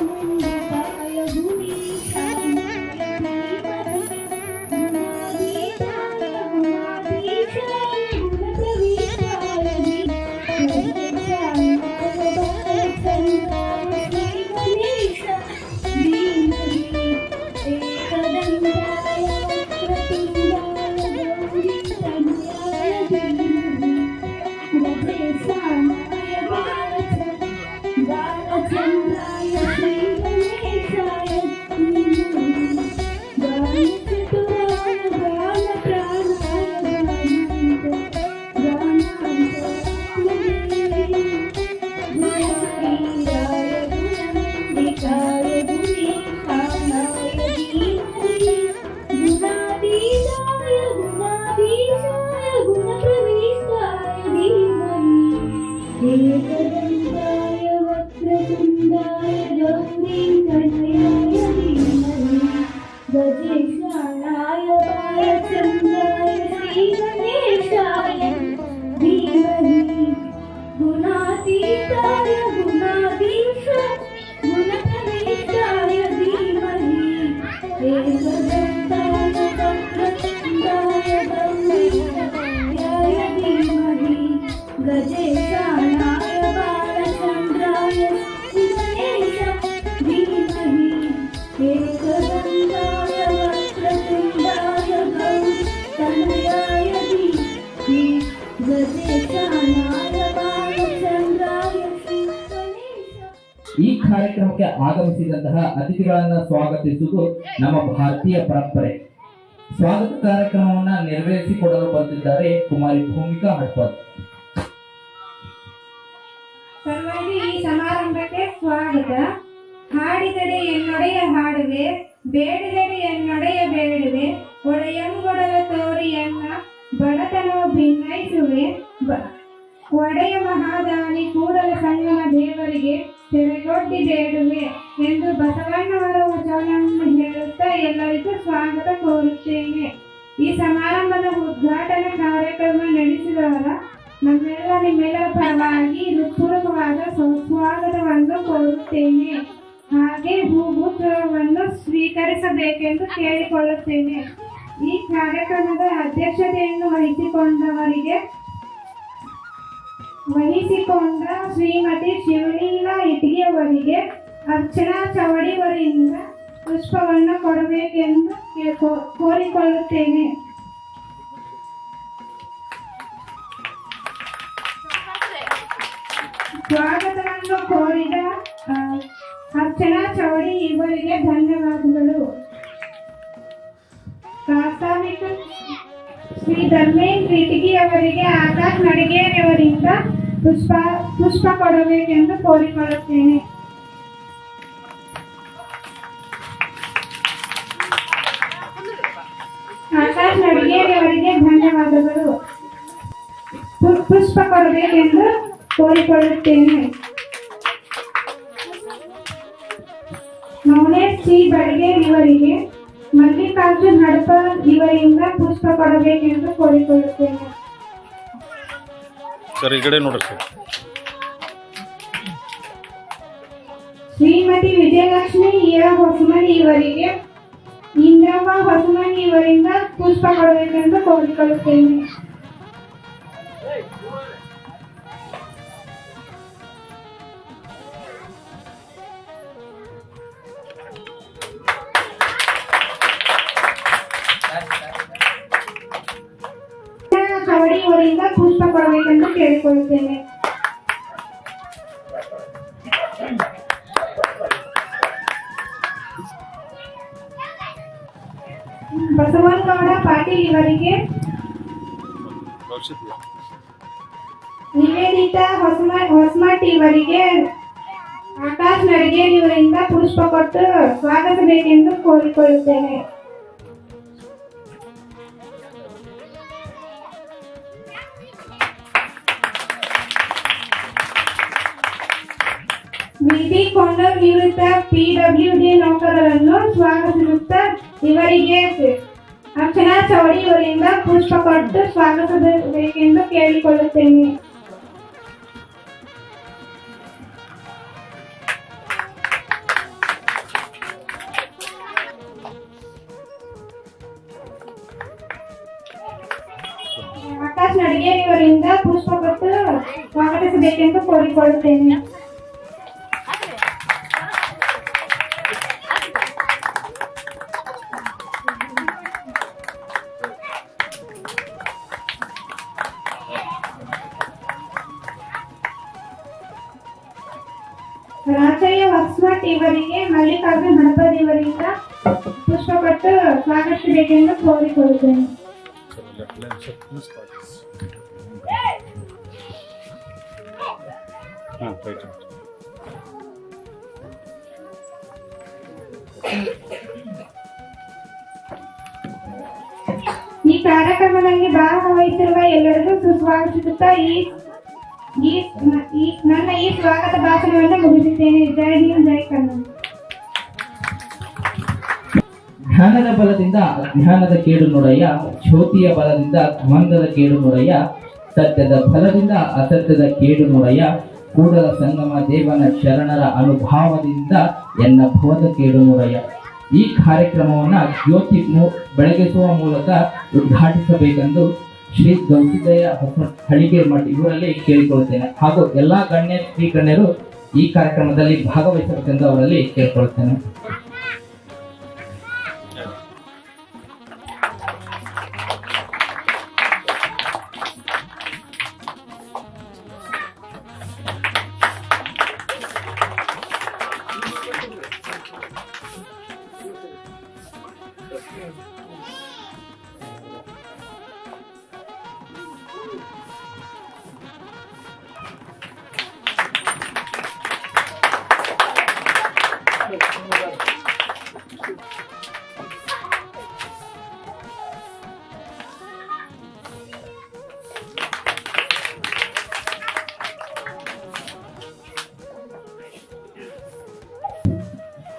Thank you. Thank you. ಆಗಮಿಸಿದಂತಹ ಅತಿಥಿಗಳನ್ನ ಸ್ವಾಗತಿಸುವುದು ನಮ್ಮ ಭಾರತೀಯ ಪರಂಪರೆ. ಸ್ವಾಗತ ಕಾರ್ಯಕ್ರಮವನ್ನ ನೆರವೇರಿಸಿಕೊಡಲು ಬಂದಿದ್ದಾರೆ ಕುಮಾರಿ ಭೂಮಿಕಾ ಹಡ್ಪದ್ ಸರ್ವಾಗಿ ಈ ಸಮಾರಂಭಕ್ಕೆ ಸ್ವಾಗತ. ಹಾಡಿದರೆ ಎನ್ನೊಡೆಯ ಹಾಡುವೆ, ಬೇಡಿದರೆ ಎನ್ನೊಡೆಯ ಬೇಡುವೆ, ಒಡೆಯಂಗೊಡಲ ತೋರಿಯನ್ನ ಬಡತನ ಭಿನ್ನಯಿಸುವೆ ಬ- ಒಡೆಯ ಮಹಾದಾನಿ ಕೂಡಲ ಸಂಗಮ ದೇವರಿಗೆ ತೆರೆಗೊಡ್ಡಿ ಬೇಡುವೆ ಎಂದು ಬಸವಣ್ಣವರ ವಚನವನ್ನು ಹೇಳುತ್ತಾ ಎಲ್ಲರಿಗೂ ಸ್ವಾಗತ ಕೋರುತ್ತೇನೆ. ಈ ಸಮಾರಂಭದ ಉದ್ಘಾಟನಾ ಕಾರ್ಯಕ್ರಮ ನಡೆಸಿದವರ ನಮ್ಮೆಲ್ಲ ನಿಮ್ಮೆಲ್ಲರ ಪರವಾಗಿ ಹೃತ್ಪೂರ್ವಕವಾದ ಸ್ವ- ಸ್ವಾಗತವನ್ನು ಕೋರುತ್ತೇನೆ. ಹಾಗೆ ಭೂಭೂತ್ರವನ್ನು ಸ್ವೀಕರಿಸಬೇಕೆಂದು ಕೇಳಿಕೊಳ್ಳುತ್ತೇನೆ. ಈ ಕಾರ್ಯಕ್ರಮದ ಅಧ್ಯಕ್ಷತೆಯನ್ನು ವಹಿಸಿಕೊಂಡವರಿಗೆ ವಹಿಸಿಕೊಂಡ ಶ್ರೀಮತಿ ಶಿವಲೀಲಾ ಇಟಗಿಯವರಿಗೆ ಅರ್ಚನಾ ಚವಡಿಯವರಿಂದ ಪುಷ್ಪವನ್ನು ಕೊಡಬೇಕೆಂದು ಕೋರಿಕೊಳ್ಳುತ್ತೇನೆ. ಸ್ವಾಗತವನ್ನು ಕೋರಿದ ಅರ್ಚನಾ ಚೌಡಿ ಇವರಿಗೆ ಧನ್ಯವಾದಗಳು. ಪ್ರಾಸ್ತಾವಿಕ ಶ್ರೀ ಧರ್ಮೇಂದ್ರ ಇಟಗಿ ಅವರಿಗೆ ಆಕಾಶ್ ಪುಷ್ಪ ಪುಷ್ಪ ಕೊಡಬೇಕೆಂದು ಕೋರಿಕೊಳ್ಳುತ್ತೇನೆ ಆಕಾಶ್ ನಡಿಗೆಯವರಿಗೆ ಧನ್ಯವಾದಗಳು. ಪುಷ್ಪ ಕೊಡಬೇಕೆಂದು ಕೋರಿಕೊಳ್ಳುತ್ತೇನೆ ಮೌನೇಶ್ ಸಿ ಬಡಿಗೇರ್ ಇವರಿಗೆ, ಮಲ್ಲಿಕಾರ್ಜುನ್ ಹಡಪ ಇವರಿಂದ ಪುಷ್ಪ ಕೊಡಬೇಕೆಂದು ಕೋರಿಕೊಳ್ಳುತ್ತೇನೆ ಸರ್, ಈ ಕಡೆ ನೋಡ್ರಿ ಸರ್. ಶ್ರೀಮತಿ ವಿಜಯಲಕ್ಷ್ಮಿ ಇರ ಹೊಸಮನಿ ಇವರಿಗೆ ಇಂದ್ರಮ್ಮ ಹೊಸಮನಿ ಇವರಿಂದ ಪುಷ್ಪ ಕೊಡಬೇಕೆಂದು ಕೋರಿಕೊಳ್ಳುತ್ತೇನೆ ಇವರಿಂದ ಪುಷ್ಪ ಕೊಡಬೇಕೆಂದು ಕೇಳಿಕೊಳ್ಳುತ್ತೇನೆ ಬಸವನಗೌಡ ಪಾಟೀಲ್ ಇವರಿಗೆ ನಿವೇದಿತಾ ಹೊಸಮ ಹೊಸಮಠ್ ಇವರಿಗೆ ಆಕಾಶ್ ನಡಿಗೆ ಇವರಿಂದ ಪುಷ್ಪ ಕೊಟ್ಟು ಸ್ವಾಗತಿಸಬೇಕೆಂದು ಕೋರಿಕೊಳ್ಳುತ್ತೇನೆ. ನೀತಿ ಕೊಂಡರ್ ನಿವೃತ್ತ ಪಿ ಡಬ್ಲ್ಯೂ ಡಿ ನೌಕರರನ್ನು ಸ್ವಾಗತಿಸುತ್ತಾ ಇವರಿಗೆ ಅರ್ಚನಾ ಚೌಡಿ ಅವರಿಂದ ಪುಷ್ಪ ಕೊಟ್ಟು ಸ್ವಾಗತಿಸಬೇಕೆಂದು ಕೇಳಿಕೊಳ್ಳುತ್ತೇನೆ. ಆಕಾಶ್ ನಡಿಗೆ ಇವರಿಂದ ಪುಷ್ಪ ಕೊಟ್ಟು ಸ್ವಾಗತಿಸಬೇಕೆಂದು ಕೋರಿಕೊಳ್ಳುತ್ತೇನೆ. ಸ್ವಾಗತಿಸಬೇಕೆಂದು ಕೋರಿಕೊಳ್ಳುತ್ತೇನೆ. ಈ ಕಾರ್ಯಕ್ರಮದಲ್ಲಿ ಭಾಗವಹಿಸಿರುವ ಎಲ್ಲರಿಗೂ ಸುಸ್ವಾಗತಿಸುತ್ತಾ ಈ ಈ ಈ ನನ್ನ ಈ ಸ್ವಾಗತ ಭಾಷಣವನ್ನು ಮುಗಿಸುತ್ತೇನೆ. ಜೈ ಹಿಂದ್ ಜೈ ಕನ್ನಡ. ಜ್ಞಾನದ ಬಲದಿಂದ ಅಜ್ಞಾನದ ಕೇಡು ನೋಡಯ್ಯ, ಜ್ಯೋತಿಯ ಬಲದಿಂದ ಧ್ವಂಗದ ಕೇಡು ನೋಡಯ್ಯ, ಸತ್ಯದ ಫಲದಿಂದ ಅಸತ್ಯದ ಕೇಡು ನೋಡಯ್ಯ, ಕೂಡಲ ಸಂಗಮ ದೇವನ ಶರಣರ ಅನುಭಾವದಿಂದ ಎನ್ನ ಭವದ ಕೇಡು ನೋಡಯ್ಯ. ಈ ಕಾರ್ಯಕ್ರಮವನ್ನು ಜ್ಯೋತಿ ಬೆಳಗಿಸುವ ಮೂಲಕ ಉದ್ಘಾಟಿಸಬೇಕೆಂದು ಶ್ರೀ ಗೌಸಿದಯ್ಯ ಹೊಸ ಹಳಿಗೆ ಮಠ ಇವರಲ್ಲಿ ಕೇಳಿಕೊಳ್ಳುತ್ತೇನೆ. ಹಾಗೂ ಎಲ್ಲಾ ಗಣ್ಯ ಶ್ರೀ ಗಣ್ಯರು ಈ ಕಾರ್ಯಕ್ರಮದಲ್ಲಿ ಭಾಗವಹಿಸಬೇಕೆಂದು ಅವರಲ್ಲಿ ಕೇಳಿಕೊಳ್ಳುತ್ತೇನೆ.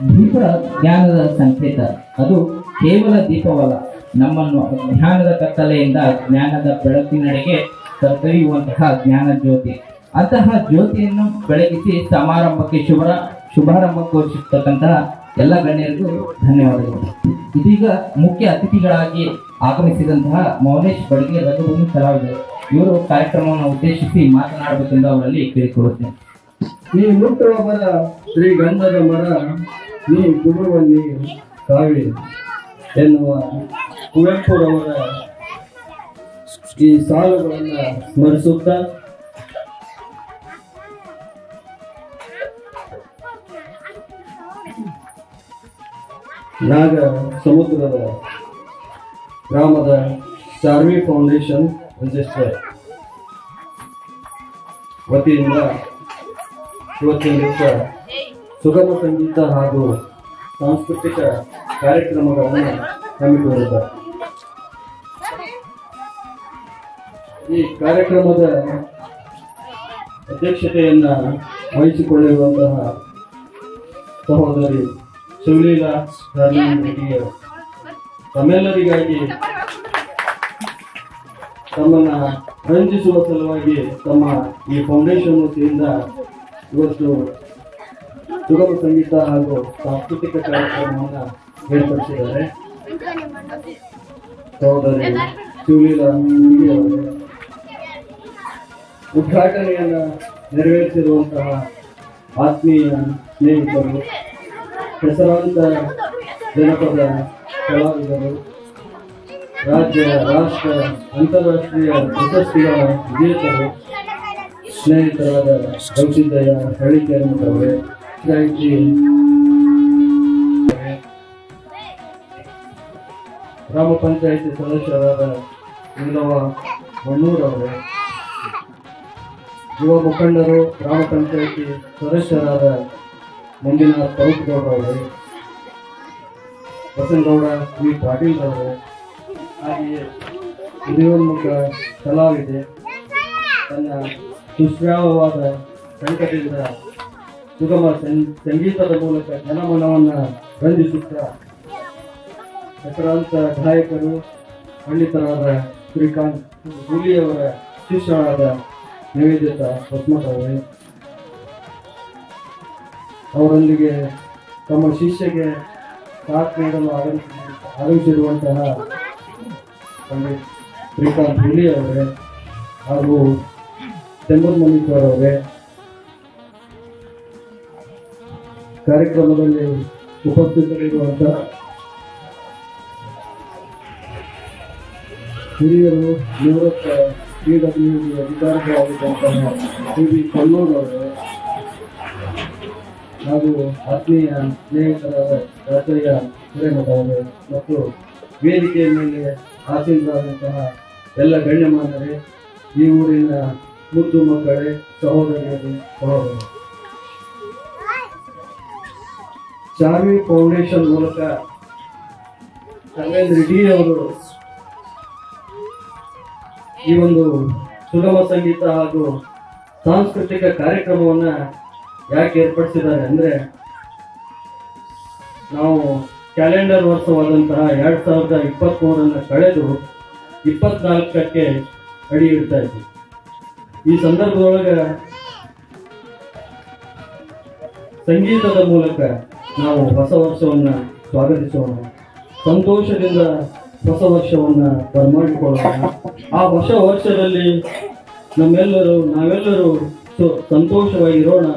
ದೀಪ ಜ್ಞಾನದ ಸಂಕೇತ. ಅದು ಕೇವಲ ದೀಪವಲ್ಲ, ನಮ್ಮನ್ನು ಜ್ಞಾನದ ಕತ್ತಲೆಯಿಂದ ಜ್ಞಾನದ ಬೆಳಕಿನಡೆಗೆ ಕರೆದೊಯ್ಯುವಂತಹ ಜ್ಞಾನ ಜ್ಯೋತಿ. ಅಂತಹ ಜ್ಯೋತಿಯನ್ನು ಬೆಳಗಿಸಿ ಸಮಾರಂಭಕ್ಕೆ ಶುಭ ಶುಭಾರಂಭಕ್ಕೋಚಿರ್ತಕ್ಕಂತಹ ಎಲ್ಲ ಗಣ್ಯರಿಗೂ ಧನ್ಯವಾದಗಳು. ಇದೀಗ ಮುಖ್ಯ ಅತಿಥಿಗಳಾಗಿ ಆಗಮಿಸಿದಂತಹ ಮೌನೇಶ್ ಬಡಿಗೆ ರಘುಭೂಮಿ ಕಲಾವಿದರು. ಇವರು ಕಾರ್ಯಕ್ರಮವನ್ನು ಉದ್ದೇಶಿಸಿ ಮಾತನಾಡಬೇಕೆಂದು ಅವರಲ್ಲಿ ಕೇಳಿಕೊಳ್ಳುತ್ತೇನೆ. ಈ ಮುಟ್ಟುವ ಮರ ಶ್ರೀ ಮರ ನೀ ಗುರುವಲ್ಲಿ ಕಾವಿ ಎನ್ನುವ ಕುವೆಂಪುರವರ ಈ ಸಾಲುಗಳನ್ನು ಸ್ಮರಿಸುತ್ತಾ ನಾಗ ಸಮುದ್ರದ ಗ್ರಾಮದ ಚಾರ್ವಿ ಫೌಂಡೇಶನ್ ರಿಜಿಸ್ಟರ್ ವತಿಯಿಂದ ಇವತ್ತಿನ ದಿವಸ ಸುಗಮ ಸಂಗೀತ ಹಾಗೂ ಸಾಂಸ್ಕೃತಿಕ ಕಾರ್ಯಕ್ರಮಗಳನ್ನು ಹಮ್ಮಿಕೊಂಡಿದ್ದಾರೆ ಈ ಕಾರ್ಯಕ್ರಮದ ಅಧ್ಯಕ್ಷತೆಯನ್ನ ವಹಿಸಿಕೊಳ್ಳಿರುವಂತಹ ಸಹೋದರಿ ಶಿವಲೀಲಾ ಧರ್ಮೇಂದ್ರಗಿರಿಯವರು ತಮ್ಮೆಲ್ಲರಿಗಾಗಿ ತಮ್ಮನ್ನ ರಂಜಿಸುವ ಸಲುವಾಗಿ ತಮ್ಮ ಈ ಫೌಂಡೇಶನ್ ವತಿಯಿಂದ ಇವತ್ತು ಸುಗಮ ಸಂಗೀತ ಹಾಗೂ ಸಾಂಸ್ಕೃತಿಕ ಕಾರ್ಯಕ್ರಮವನ್ನು ಏರ್ಪಡಿಸಿದ್ದಾರೆ. ಸಹೋದರಿ ಉದ್ಘಾಟನೆಯನ್ನು ಅವರೇ ನೆರವೇರಿಸಿರುವಂತಹ ಆತ್ಮೀಯ ಸ್ನೇಹಿತರು, ಹೆಸರಾಂತ ಜನಪದ ಕಲಾವಿದರು, ರಾಜ್ಯ, ರಾಷ್ಟ್ರ, ಅಂತಾರಾಷ್ಟ್ರೀಯ ಪ್ರಶಸ್ತಿಗಳ ವಿಜೇತರು, ಸ್ನೇಹಿತರಾದ ಕೌಶಲ್ಯ ಹಳ್ಳಿಕೇರಿ ಮಠವರೇ ಗಾಯಕಿ ಗ್ರಾಮ ಪಂಚಾಯಿತಿ ಸದಸ್ಯರಾದ ಇಂದವ ಮಣ್ಣೂರವರೇ ಯುವ ಮುಖಂಡರು, ಗ್ರಾಮ ಪಂಚಾಯಿತಿ ಸದಸ್ಯರಾದ ಮುಂದಿನ ಮಂಜುನಾಥ್ ಪರುಪಗೌಡರವರೇ ಬಸನಗೌಡ ವಿ. ಪಾಟೀಲ್ ಅವರು ಹಾಗೆಯೇ ಹಿರಿಯೋನ್ಮುಖ ಕಲಾವಿದೆ, ತನ್ನ ಸುಶ್ರಾವವಾದ ಕಂಠದಿಂದ ಸುಗಮ ಸಂಗೀತದ ಮೂಲಕ ಜನಮನವನ್ನು ರಂಜಿಸುತ್ತಾ ಹೆಸರಾಂತ ಗಾಯಕರು, ಪಂಡಿತರಾದ ಶ್ರೀಕಾಂತ್ ಹುಲಿಯವರ ಶಿಷ್ಯರಾದ ನಿವೇದಿತ ಪದ್ಮಕವೇ ಅವರೇ. ಅವರೊಂದಿಗೆ ತಮ್ಮ ಶಿಷ್ಯಗೆ ಸಾಥ್ ನೀಡಲು ಆಗಮಿಸಿ ಆಗಮಿಸಿರುವಂತಹ ಪಂಡಿತ್ ಶ್ರೀಕಾಂತ್ ಹುಲಿಯವರೇ ಹಾಗೂ ಅವರೇ. ಕಾರ್ಯಕ್ರಮದಲ್ಲಿ ಉಪಸ್ಥಿತರಿರುವಂತಹ ಹಿರಿಯರು, ನಿವೃತ್ತ ಪಿ ಡಬ್ಲ್ಯೂ ಡಿ ಅಧಿಕಾರಿಗಳಾಗಿದ್ದಂತಹ ಟಿ ವಿ ಅವರೇ ಹಾಗೂ ಆತ್ಮೀಯ ಸ್ನೇಹಿತರಾದ ರಾಜಯ್ಯ ಹಿರೇಮಠ ಅವರೇ ಮತ್ತು ವೇದಿಕೆಯ ಮೇಲೆ ಆಸೀನರಾದಂತಹ ಎಲ್ಲ ಗಣ್ಯಮಾನ್ಯರೇ, ಈ ಊರಿನ ಮುದ್ದು ಮಕ್ಕಳೇ, ಸಹೋದರಿಯರು, ಸಹೋದರರು. ಚಾರ್ವಿ ಫೌಂಡೇಶನ್ ಮೂಲಕ ಧರ್ಮೇಂದ್ರ ರೆಡ್ಡಿ ಅವರು ಈ ಒಂದು ಸುಗಮ ಸಂಗೀತ ಹಾಗೂ ಸಾಂಸ್ಕೃತಿಕ ಕಾರ್ಯಕ್ರಮವನ್ನ ಯಾಕೆ ಏರ್ಪಡಿಸಿದ್ದಾರೆ ಅಂದ್ರೆ ನಾವು ಕ್ಯಾಲೆಂಡರ್ ವರ್ಷವಾದಂತಹ ಎರಡು ಸಾವಿರದ ಇಪ್ಪತ್ತ್ಮೂರನ್ನು ಕಳೆದು ಇಪ್ಪತ್ನಾಲ್ಕಕ್ಕೆ ಅಡಿ ಇಡ್ತಾ ಇದ್ವಿ. ಈ ಸಂದರ್ಭದೊಳಗೆ ಸಂಗೀತದ ಮೂಲಕ ನಾವು ಹೊಸ ವರ್ಷವನ್ನ ಸ್ವಾಗತಿಸೋಣ. ಸಂತೋಷದಿಂದ ಹೊಸ ವರ್ಷವನ್ನು ಬರಮಾಡಿಕೊಳ್ಳೋಣ. ಆ ಹೊಸ ವರ್ಷದಲ್ಲಿ ನಮ್ಮೆಲ್ಲರೂ, ನಾವೆಲ್ಲರೂ ಸಂತೋಷವಾಗಿರೋಣ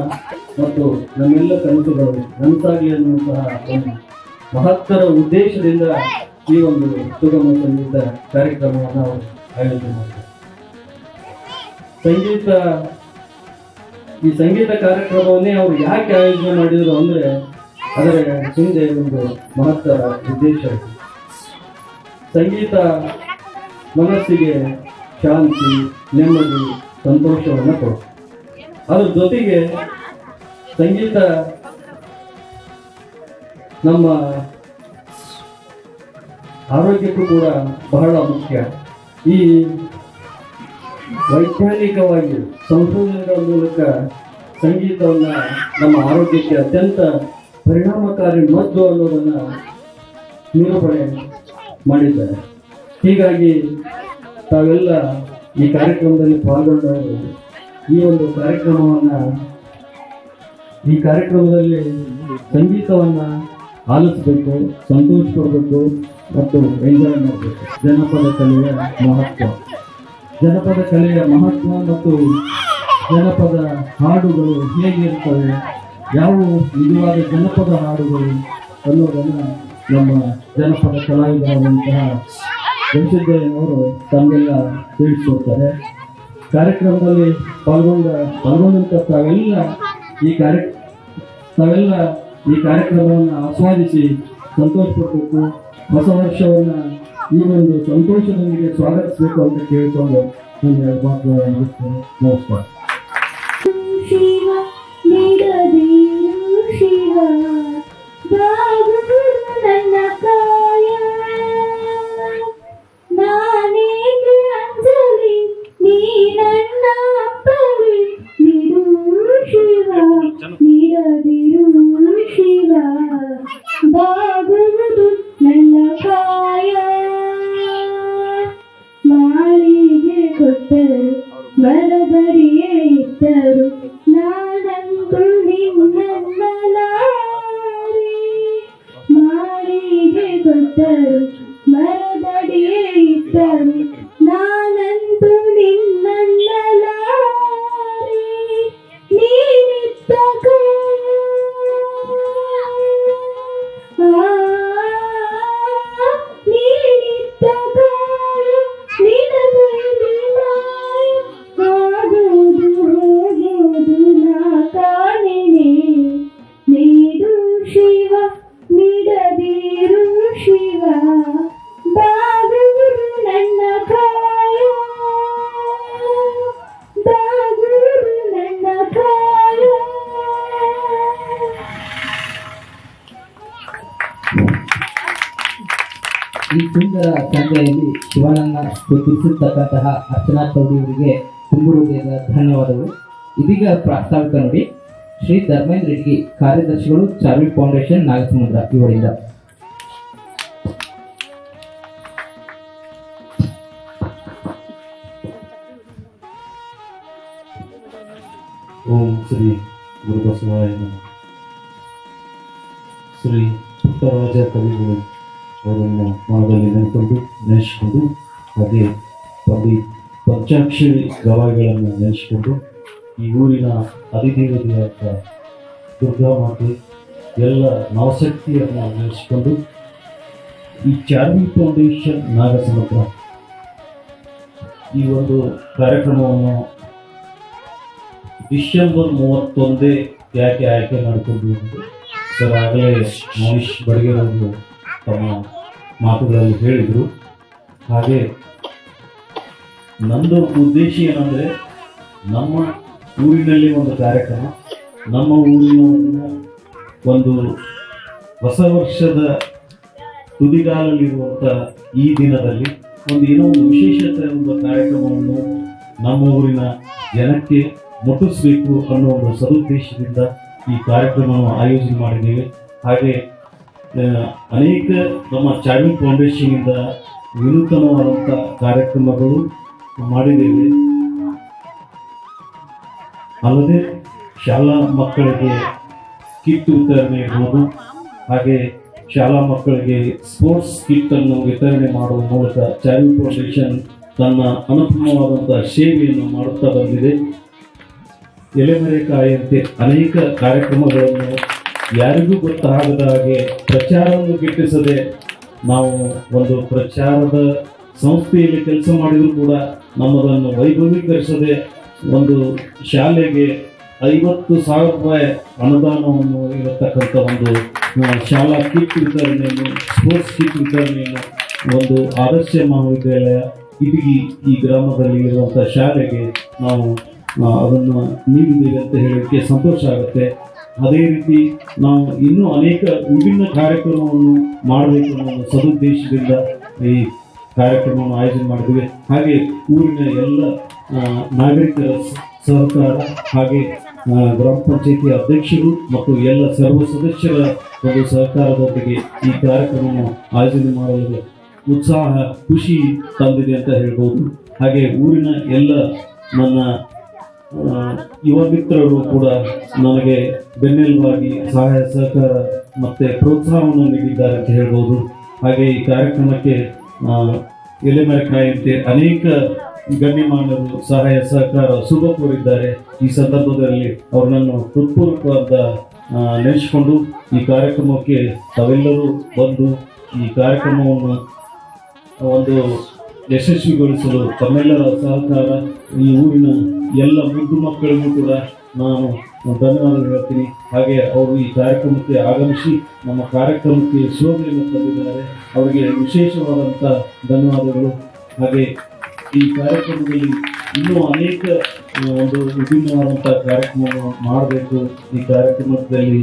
ಮತ್ತು ನಮ್ಮೆಲ್ಲ ಕನಸುಗಳು ನನಸಾಗಲಿ ಅನ್ನುವಂತಹ ಒಂದು ಮಹತ್ತರ ಉದ್ದೇಶದಿಂದ ಈ ಒಂದು ಸುಗಮ ಸಂಗೀತ ಕಾರ್ಯಕ್ರಮವನ್ನು ನಾವು ಆಯೋಜನೆ ಮಾಡಿದ್ದೇವೆ ಸಂಗೀತ, ಈ ಸಂಗೀತ ಕಾರ್ಯಕ್ರಮವನ್ನೇ ಅವರು ಯಾಕೆ ಆಯೋಜನೆ ಮಾಡಿದರು ಅಂದ್ರೆ ಅದರ ಹಿಂದೆ ಒಂದು ಮಹತ್ತರ ಉದ್ದೇಶ. ಸಂಗೀತ ಮನಸ್ಸಿಗೆ ಶಾಂತಿ, ನೆಮ್ಮದಿ, ಸಂತೋಷವನ್ನು ಕೊಡುತ್ತೆ ಅದ್ರ ಜೊತೆಗೆ ಸಂಗೀತ ನಮ್ಮ ಆರೋಗ್ಯಕ್ಕೂ ಕೂಡ ಬಹಳ ಮುಖ್ಯ. ಈ ವೈಜ್ಞಾನಿಕವಾಗಿ ಸಂಶೋಧನೆಗಳ ಮೂಲಕ ಸಂಗೀತವನ್ನು ನಮ್ಮ ಆರೋಗ್ಯಕ್ಕೆ ಅತ್ಯಂತ ಪರಿಣಾಮಕಾರಿ ಮದ್ದು ಅನ್ನೋದನ್ನ ನಿರೂಪಣೆ ಮಾಡಿದ್ದಾರೆ. ಹೀಗಾಗಿ ತಾವೆಲ್ಲ ಈ ಕಾರ್ಯಕ್ರಮದಲ್ಲಿ ಪಾಲ್ಗೊಂಡವರು, ಈ ಒಂದು ಕಾರ್ಯಕ್ರಮವನ್ನ, ಈ ಕಾರ್ಯಕ್ರಮದಲ್ಲಿ ಸಂಗೀತವನ್ನ ಆಲಿಸಬೇಕು, ಸಂತೋಷ ಪಡಬೇಕು ಮತ್ತು ಎಂಜಾಯ್ ಮಾಡಬೇಕು. ಜನಪದ ಕಲೆಯ ಮಹತ್ವ. ಜನಪದ ಕಲೆಯ ಮಹತ್ವ ಮತ್ತು ಜನಪದ ಹಾಡುಗಳು ಹೇಗಿರ್ತವೆ ಯಾವ ನಿಜವಾದ ಜನಪದ ಹಾಡುಗಳು ಅನ್ನೋದನ್ನು ನಮ್ಮ ಜನಪದ ಕಲಾವಿದರಾದಂತಹ ಜನಸಿದ್ದಯ್ಯನವರು ತಮ್ಮೆಲ್ಲ ತಿಳಿಸ್ಕೊಡ್ತಾರೆ. ಕಾರ್ಯಕ್ರಮದಲ್ಲಿ ಪಾಲ್ಗೊಂಡ ಪಾಲ್ಗೊಂಡಂಥ ತಾವೆಲ್ಲ ಈ ಕಾರ್ಯ, ತಾವೆಲ್ಲ ಈ ಕಾರ್ಯಕ್ರಮವನ್ನು ಆಸ್ವಾದಿಸಿ ಸಂತೋಷ ಪಡಬೇಕು ಹೊಸ ವರ್ಷವನ್ನು ಈ ಒಂದು ಸಂತೋಷದೊಂದಿಗೆ ಸ್ವಾಗತಿಸಬೇಕು ಅಂತ ಕೇಳಿಕೊಂಡು ನನ್ನ ಮಾತುಗಳನ್ನು ನಮಸ್ಕಾರ. ಶಿವನನ್ನ ಸ್ತುತಿಸಿರ್ತಕ್ಕಂತಹ ಅರ್ಚನಾ ಚೌಡಿ ಅವರಿಗೆ ತುಂಬು ಹೃದಯದ ಧನ್ಯವಾದಗಳು. ಇದೀಗ ಪ್ರಾಸ್ತಾವಿಕ ನೋಡಿ. ಶ್ರೀ ಧರ್ಮೇಂದ್ರ ರೆಡ್ಡಿ ಕಾರ್ಯದರ್ಶಿಗಳು ಚಾರ್ವಿ ಫೌಂಡೇಶನ್, ನಾಗಸಮುದ್ರ ಇವರಿಂದ. ಓಂ ಶ್ರೀ ಗುರುಬಸವಾಯ ಶ್ರೀ ಪುಟ್ಟರಾಜ ಕವಿಗಳು ಅವರನ್ನು ಮನದಲ್ಲಿ ನೆನೆಕೊಂಡು ನೆನೆಸಿಕೊಂಡು ಹಾಗೆ ಒಂದು ಪಂಚಾಕ್ಷರಿ ಗವಾಯಿಗಳನ್ನು ನೆನೆಸಿಕೊಂಡು ಈ ಊರಿನ ಅಧಿದೇವತೆಯಾದ ದುರ್ಗಾ ಮಾತೆ ಎಲ್ಲ ನವಶಕ್ತಿಯನ್ನು ನೆನೆಸಿಕೊಂಡು ಈ ಚಾರ್ಮಿ ಫೌಂಡೇಶನ್ ನಾಗಸಮುದ್ರ ಈ ಒಂದು ಕಾರ್ಯಕ್ರಮವನ್ನು ಡಿಸೆಂಬರ್ ಮೂವತ್ತೊಂದೇ ಯಾಕೆ ಆಯ್ಕೆ ಮಾಡಿಕೊಂಡು ಸರ್, ಆಗಲೇ ಮಹೇಶ್ ಬಡಗೇರವರು ತಮ್ಮ ಮಾತುಗಳಲ್ಲಿ ಹೇಳಿದರು. ಹಾಗೆ ನಂದು ಉದ್ದೇಶ ಏನಂದರೆ ನಮ್ಮ ಊರಿನಲ್ಲಿ ಒಂದು ಕಾರ್ಯಕ್ರಮ, ನಮ್ಮ ಊರಿನ ಒಂದು ಹೊಸ ವರ್ಷದ ತುದಿಗಾಲಲ್ಲಿರುವಂಥ ಈ ದಿನದಲ್ಲಿ ಒಂದು ಏನೋ ಒಂದು ವಿಶೇಷತೆ ಒಂದು ಕಾರ್ಯಕ್ರಮವನ್ನು ನಮ್ಮ ಊರಿನ ಜನಕ್ಕೆ ಮುಟ್ಟಿಸಬೇಕು ಅನ್ನೋ ಒಂದು ಸದುದ್ದೇಶದಿಂದ ಈ ಕಾರ್ಯಕ್ರಮವನ್ನು ಆಯೋಜನೆ ಮಾಡಿದ್ದೇವೆ. ಹಾಗೆ ಅನೇಕ ನಮ್ಮ ಫೌಂಡೇಶನ್ ಫೌಂಡೇಶನ್ನಿಂದ ವಿನೂತನವಾದಂಥ ಕಾರ್ಯಕ್ರಮಗಳು ಮಾಡಿದ್ದೇವೆ. ಅಲ್ಲದೆ ಶಾಲಾ ಮಕ್ಕಳಿಗೆ ಕಿಟ್ ವಿತರಣೆ ಇರ್ಬೋದು. ಹಾಗೆ ಶಾಲಾ ಮಕ್ಕಳಿಗೆ ಸ್ಪೋರ್ಟ್ಸ್ ಕಿಟ್ ಅನ್ನು ವಿತರಣೆ ಮಾಡುವ ಮೂಲಕ ಚಾರಿ ಪ್ರೊಟೆಕ್ಷನ್ ತನ್ನ ಅನುಪಮವಾದಂತಹ ಸೇವೆಯನ್ನು ಮಾಡುತ್ತಾ ಬಂದಿದೆ. ಎಲೆಮರೆಕಾಯಿಯಂತೆ ಅನೇಕ ಕಾರ್ಯಕ್ರಮಗಳನ್ನು ಯಾರಿಗೂ ಗೊತ್ತಾಗದ ಹಾಗೆ ಪ್ರಚಾರವನ್ನು ಗಿಟ್ಟಿಸದೆ ನಾವು ಒಂದು ಪ್ರಚಾರದ ಸಂಸ್ಥೆಯಲ್ಲಿ ಕೆಲಸ ಮಾಡಿದರೂ ಕೂಡ ನಮ್ಮದನ್ನು ವೈಭವೀಕರಿಸದೆ ಒಂದು ಶಾಲೆಗೆ ಐವತ್ತು ಸಾವಿರ ರೂಪಾಯಿ ಅನುದಾನವನ್ನು ಇರತಕ್ಕಂಥ ಒಂದು ಶಾಲಾ ಕಿಟ್ ವಿತರಣೆಯನ್ನು, ಸ್ಪೋರ್ಟ್ಸ್ ಕಿಟ್ ವಿತರಣೆಯನ್ನು ಒಂದು ಆದರ್ಶ ಮಹಾವಿದ್ಯಾಲಯ ಇದೀಗ ಈ ಗ್ರಾಮದಲ್ಲಿ ಇರುವಂಥ ಶಾಲೆಗೆ ನಾವು ಅದನ್ನು ನೀಡಿದ್ದೇವೆ ಅಂತ ಹೇಳೋಕ್ಕೆ ಸಂತೋಷ ಆಗುತ್ತೆ. ಅದೇ ರೀತಿ ನಾವು ಇನ್ನೂ ಅನೇಕ ವಿಭಿನ್ನ ಕಾರ್ಯಕ್ರಮವನ್ನು ಮಾಡಬೇಕು ಅನ್ನೋ ಸದುದ್ದೇಶದಿಂದ ಈ ಕಾರ್ಯಕ್ರಮವನ್ನು ಆಯೋಜನೆ ಮಾಡಿದ್ವಿ ಹಾಗೆ ಊರಿನ ಎಲ್ಲ ನಾಗರಿಕರ ಸಹಕಾರ ಹಾಗೆ ಗ್ರಾಮ ಪಂಚಾಯಿತಿ ಅಧ್ಯಕ್ಷರು ಮತ್ತು ಎಲ್ಲ ಸರ್ವ ಸದಸ್ಯರ ಒಂದು ಸಹಕಾರದೊಂದಿಗೆ ಈ ಕಾರ್ಯಕ್ರಮವನ್ನು ಆಯೋಜನೆ ಮಾಡಲು ಉತ್ಸಾಹ, ಖುಷಿ ತಂದಿದೆ ಅಂತ ಹೇಳ್ಬೋದು. ಹಾಗೆ ಊರಿನ ಎಲ್ಲ ನನ್ನ ಯುವ ಮಿತ್ರರು ಕೂಡ ನನಗೆ ಬೆನ್ನೆಲುಬಾಗಿ ಸಹಾಯ, ಸಹಕಾರ ಮತ್ತೆ ಪ್ರೋತ್ಸಾಹವನ್ನು ನೀಡಿದ್ದಾರೆ ಅಂತ ಹೇಳ್ಬೋದು. ಹಾಗೆ ಈ ಕಾರ್ಯಕ್ರಮಕ್ಕೆ ಎಲೆಮರೆಕಾಯಿಯಂತೆ ಅನೇಕ ಗಣ್ಯಮಾನ್ಯರು ಸಹಾಯ, ಸಹಕಾರ, ಶುಭ ಕೋರಿದ್ದಾರೆ. ಈ ಸಂದರ್ಭದಲ್ಲಿ ಅವರನ್ನು ಹೃತ್ಪೂರ್ವಕವಾದ ನೆನೆಸಿಕೊಂಡು ಈ ಕಾರ್ಯಕ್ರಮಕ್ಕೆ ತಾವೆಲ್ಲರೂ ಬಂದು ಈ ಕಾರ್ಯಕ್ರಮವನ್ನು ಒಂದು ಯಶಸ್ವಿಗೊಳಿಸಲು ತಮ್ಮೆಲ್ಲರ ಸಹಕಾರ ಈ ಊರಿನ ಎಲ್ಲ ಮುದ್ದು ಮಕ್ಕಳಿಗೂ ಕೂಡ ನಾನು ಧನ್ಯವಾದ ಹೇಳ್ತೀನಿ. ಹಾಗೆ ಅವರು ಈ ಕಾರ್ಯಕ್ರಮಕ್ಕೆ ಆಗಮಿಸಿ ನಮ್ಮ ಕಾರ್ಯಕ್ರಮಕ್ಕೆ ಶೋಭೆಯನ್ನು ತಂದಿದ್ದಾರೆ. ಅವರಿಗೆ ವಿಶೇಷವಾದಂಥ ಧನ್ಯವಾದಗಳು. ಹಾಗೆ ಈ ಕಾರ್ಯಕ್ರಮದಲ್ಲಿ ಇನ್ನೂ ಅನೇಕ ಒಂದು ವಿಭಿನ್ನವಾದಂಥ ಕಾರ್ಯಕ್ರಮವನ್ನು ಮಾಡಬೇಕು. ಈ ಕಾರ್ಯಕ್ರಮದಲ್ಲಿ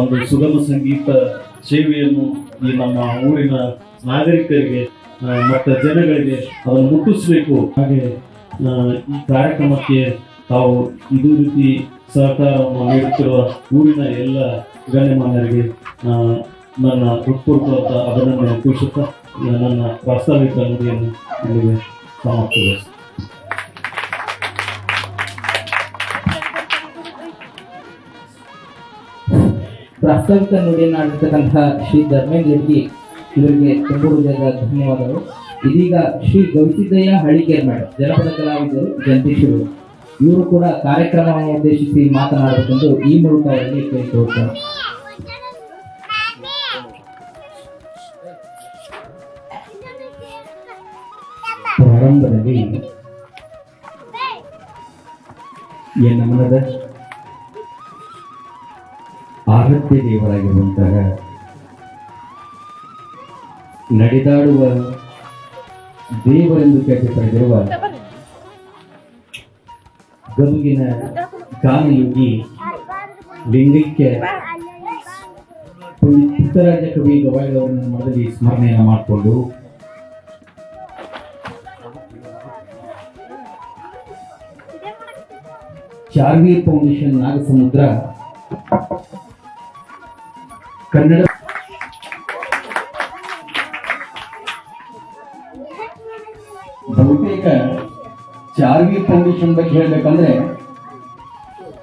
ಒಂದು ಸುಗಮ ಸಂಗೀತ ಸೇವೆಯನ್ನು ಈ ನಮ್ಮ ಊರಿನ ನಾಗರಿಕರಿಗೆ ಮತ್ತು ಜನಗಳಿಗೆ ಅದನ್ನು ಮುಟ್ಟಿಸಬೇಕು. ಹಾಗೆ ಈ ಕಾರ್ಯಕ್ರಮಕ್ಕೆ ತಾವು ಇದೇ ರೀತಿ ಸಹಕಾರವನ್ನು ನೀಡುತ್ತಿರುವ ಊರಿನ ಎಲ್ಲ ಗಣ್ಯಮಾನ್ಯರಿಗೆ ನನ್ನ ಹೃತ್ಪೂರ್ವಕ ಅಭಿನಂದನೆ ಕೂಡಿಸುತ್ತಾ ಆ, ನನ್ನ ಪ್ರಾಸ್ತಾವಿಕ ನುಡಿಯನ್ನು ಇಲ್ಲಿಗೆ ಸಮರ್ಥಿಸಿದೆ ಪ್ರಾಸ್ತಾವಿಕ ನುಡಿಯನ್ನಾಡಿರ್ತಕ್ಕಂತಹ ಶ್ರೀ ಧರ್ಮೇಂದ್ರ ಇವರಿಗೆ ತುಂಬೂರು ಹೃದಯದ ಧನ್ಯವಾದಗಳು. ಇದೀಗ ಶ್ರೀ ಗವಿಸಿದ್ದಯ್ಯ ಹಳಿಕೇರ್ ಮೇಡಮ್ ಜನಪದ ಕಲಾವಿದರು ಜಗದೀಶರು ಇವರು ಕೂಡ ಕಾರ್ಯಕ್ರಮವನ್ನು ಉದ್ದೇಶಿಸಿ ಮಾತನಾಡಬೇಕೆಂದು ಈ ಮೂಲಕ ಅವರಲ್ಲಿ ಕೇಳಿಕೊಳ್ಳುತ್ತಾರೆ ಪ್ರಾರಂಭದಲ್ಲಿ ಎನ್ನ ಮನದ ಆರಾಧ್ಯ ದೇವರಾಗಿರುವಂತಹ ನಡೆದಾಡುವ ದೇವರೆಂದು ಖ್ಯಾತಿ ಪಡೆದಿರುವ ಗದುಗಿನ ಕಾನಯೋಗಿ ಲಿಂಗೈಕ್ಯ ಪುಟ್ಟರಾಜ ಕವಿ ಗವಾಯಿಗಳವರನ್ನು ಮೊದಲಿ ಸ್ಮರಣೆಯನ್ನು ಮಾಡಿಕೊಂಡು ಚಾರ್ವಿ ಫೌಂಡೇಶನ್ ನಾಗಸಮುದ್ರ ಕನ್ನಡ ಫೌಂಡೇಶನ್ ಬಗ್ಗೆ ಹೇಳ್ಬೇಕಂದ್ರೆ